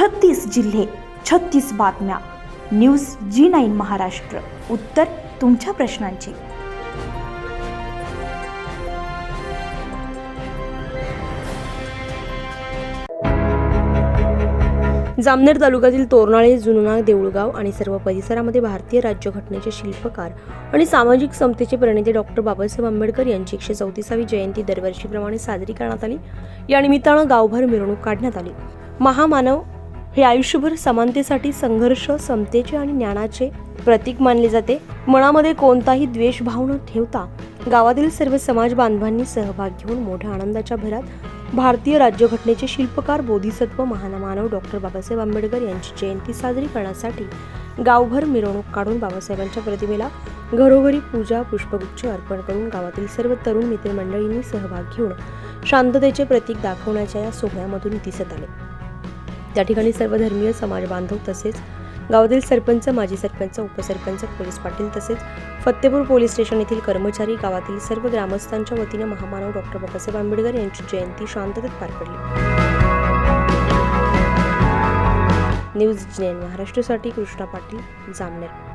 छत्तीस जिल्हे छत्तीस बातम्या. News G nine Maharashtra. उत्तर तुमच्या प्रश्नांची. जामनेर तालुक्यातील तोरणाळे जुनुनाग देऊळगाव आणि सर्व परिसरामध्ये भारतीय राज्यघटनेचे शिल्पकार आणि सामाजिक समतेचे प्रणेते डॉक्टर बाबासाहेब आंबेडकर यांची एकशे चौतीसावी जयंती दरवर्षीप्रमाणे साजरी करण्यात आली. या निमित्तानं गावभर मिरवणूक काढण्यात आली. महामानव हे आयुष्यभर समानतेसाठी संघर्ष समतेचे आणि ज्ञानाचे प्रतीक मानले जाते. मनामध्ये कोणताही द्वेषभाव न ठेवता गावातील सर्व समाज बांधवांनी सहभाग घेऊन मोठ्या आनंदाच्या भरात भारतीय राज्यघटनेचे शिल्पकार बोधिसत्व महानमानव डॉक्टर बाबासाहेब आंबेडकर यांची जयंती साजरी करण्यासाठी गावभर मिरवणूक काढून बाबासाहेबांच्या प्रतिमेला घरोघरी पूजा पुष्पगुच्छ अर्पण करून गावातील सर्व तरुण मित्रमंडळींनी सहभाग घेऊन शांततेचे प्रतीक दाखवण्याच्या या सोहळ्यामधून दिसत आले. त्या ठिकाणी सर्व धर्मीय समाज बांधव तसेच गावातील सरपंच माजी सरपंच उपसरपंच पोलीस पाटील तसेच फत्तेपूर पोलीस स्टेशन येथील कर्मचारी गावातील सर्व ग्रामस्थांच्या वतीने महामानव डॉक्टर बाबासाहेब आंबेडकर यांची जयंती शांततेत पार पडली. न्यूज जैन महाराष्ट्रासाठी कृष्णा पाटील जामनेर.